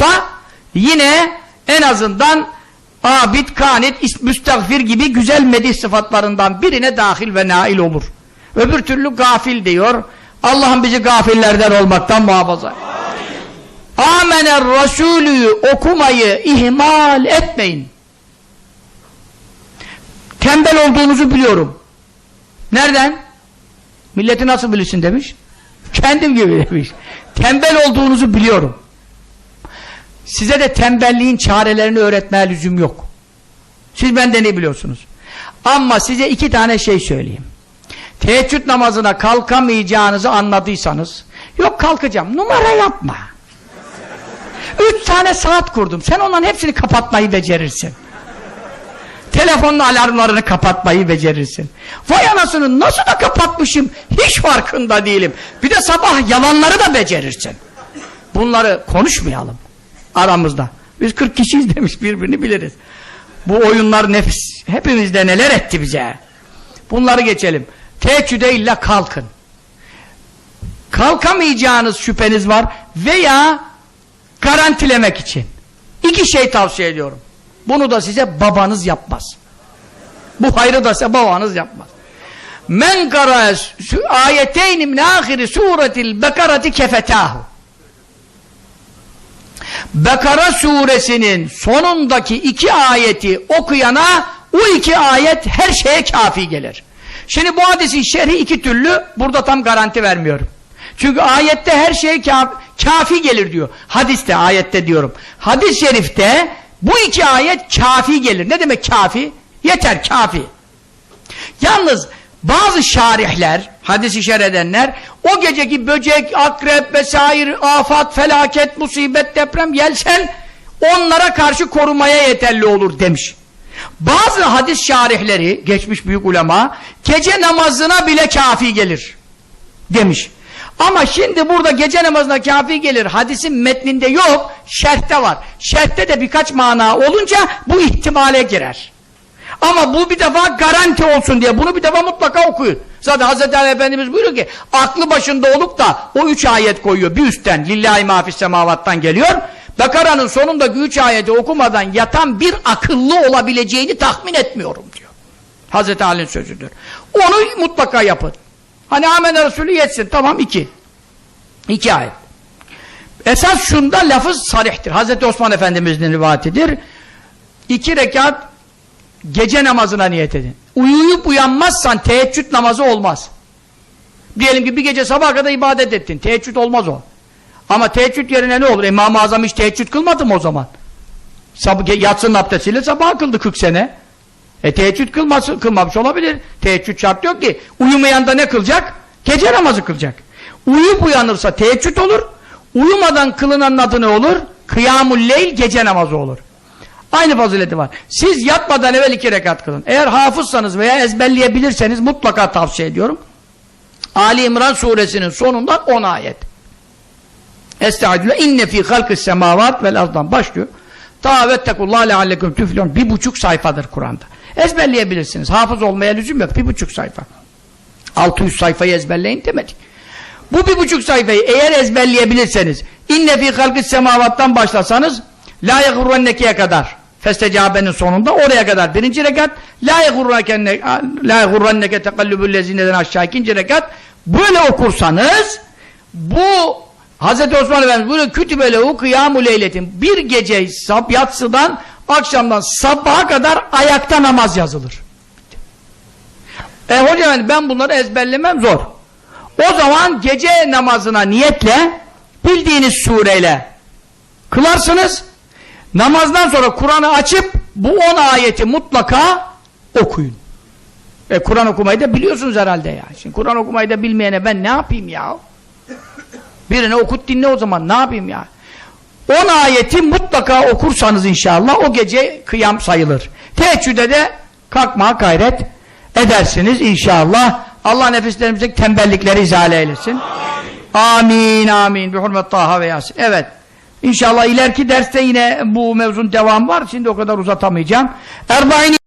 olsa yine en azından abid, kanit, müstagfir gibi güzel medih sıfatlarından birine dahil ve nail olur. Öbür türlü gafil diyor. Allah'ım bizi gafillerden olmaktan muhafaza. Amener Resulü okumayı ihmal etmeyin. Tembel olduğunuzu biliyorum. Nereden? Milleti nasıl bilirsin demiş. Kendim gibi demiş. Tembel olduğunuzu biliyorum. Size de tembelliğin çarelerini öğretmeye lüzum yok. Siz benden ne biliyorsunuz? Ama size iki tane şey söyleyeyim. Teheccüd namazına kalkamayacağınızı anladıysanız, yok kalkacağım, numara yapma. Üç tane saat kurdum, sen onların hepsini kapatmayı becerirsin. Telefonun alarmlarını kapatmayı becerirsin. Vay anasını nasıl da kapatmışım, hiç farkında değilim. Bir de sabah yalanları da becerirsin. Bunları konuşmayalım aramızda. Biz 40 kişiyiz demiş birbirini biliriz. Bu oyunlar nefis. Hepimizde neler etti bize. Bunları geçelim. Teheccüde illa kalkın. Kalkamayacağınız şüpheniz var veya garantilemek için. İki şey tavsiye ediyorum. Bunu da size babanız yapmaz. Bu hayrı da size babanız yapmaz. Men kara ayeteyn min ahiri suretil bekarati kefetahu. Bekara suresinin sonundaki iki ayeti okuyana o iki ayet her şeye kafi gelir. Şimdi bu hadisin şerhi iki türlü burada tam garanti vermiyorum. Çünkü ayette her kafi, kafi gelir diyor. Hadiste ayette diyorum. Hadis-i şerifte bu iki ayet kafi gelir. Ne demek kafi? Yeter kafi. Yalnız bazı şarihler, hadisi şerh edenler o geceki böcek, akrep vesaire, afat, felaket, musibet, deprem, yelsen onlara karşı korumaya yeterli olur demiş. Bazı hadis şarihleri, geçmiş büyük ulema, gece namazına bile kafi gelir demiş. Ama şimdi burada gece namazına kafi gelir. Hadisin metninde yok, şerhte var. Şerhte de birkaç mana olunca bu ihtimale girer. Ama bu bir defa garanti olsun diye bunu bir defa mutlaka okuyun. Zaten Hz. Ali Efendimiz buyuruyor ki aklı başında olup da o üç ayet koyuyor bir üstten lillahi mafis semavattan geliyor. Bekara'nın sonundaki üç ayeti okumadan yatan bir akıllı olabileceğini tahmin etmiyorum diyor. Hz. Ali'nin sözüdür. Onu mutlaka yapın. Hani Amen Resulü yetsin tamam iki. İki ayet. Esas şunda lafız sarihtir. Hz. Osman Efendimiz'in rivayetidir. İki rekat gece namazına niyet edin. Uyuyup uyanmazsan teheccüd namazı olmaz. Diyelim ki bir gece sabaha kadar ibadet ettin. Teheccüd olmaz o. Ama teheccüd yerine ne olur? İmam-ı Azam hiç teheccüd kılmadı mı o zaman? Sabah, yatsının abdestiyle sabah kıldı 40 sene. E teheccüd kılması, kılmamış olabilir. Teheccüd şart yok ki. Uyumayan da ne kılacak? Gece namazı kılacak. Uyuyup uyanırsa teheccüd olur. Uyumadan kılınan adı ne olur? Kıyamul leyl gece namazı olur. Aynı fazileti var. Siz yatmadan evvel iki rekat kılın. Eğer hafızsanız veya ezberleyebilirseniz mutlaka tavsiye ediyorum. Ali İmran suresinin sonundan 10 ayet. Estağfirullah inne fi halkis semavat vel ardan başlıyor. Tavettekullah leallekum tüflon. Bir buçuk sayfadır Kur'an'da. Ezberleyebilirsiniz. Hafız olmaya lüzum yok. Bir buçuk sayfa. 600 sayfayı ezberleyin demedik. Bu bir buçuk sayfayı eğer ezberleyebilirseniz inne fi halkis semavattan başlasanız La yegurrenneke'ye kadar Festecabe'nin sonunda oraya kadar birinci rekat La yegurrenneke La yegurrenneke tekallübül lezineden aşağı ikinci rekat böyle okursanız bu Hz. Osman Efendimiz böyle kütübelehu kıyamu leyletin bir gece sab yatsıdan akşamdan sabaha kadar ayakta namaz yazılır. E hocam ben bunları ezberlemem zor. O zaman gece namazına niyetle bildiğiniz sureyle kılarsınız. Namazdan sonra Kur'an'ı açıp bu 10 ayeti mutlaka okuyun. E Kur'an okumayı da biliyorsunuz herhalde ya. Şimdi Kur'an okumayı da bilmeyene ben ne yapayım ya? Birine okut dinle o zaman ne yapayım ya? 10 ayeti mutlaka okursanız inşallah o gece kıyam sayılır. Teheccüde de kalkmaya gayret edersiniz inşallah. Allah nefislerimizdeki tembellikleri izale eylesin. Amin amin. Bi hurmet Taha ve Yasin. Evet. İnşallah ileriki derste yine bu mevzun devam var. Şimdi o kadar uzatamayacağım. Erbain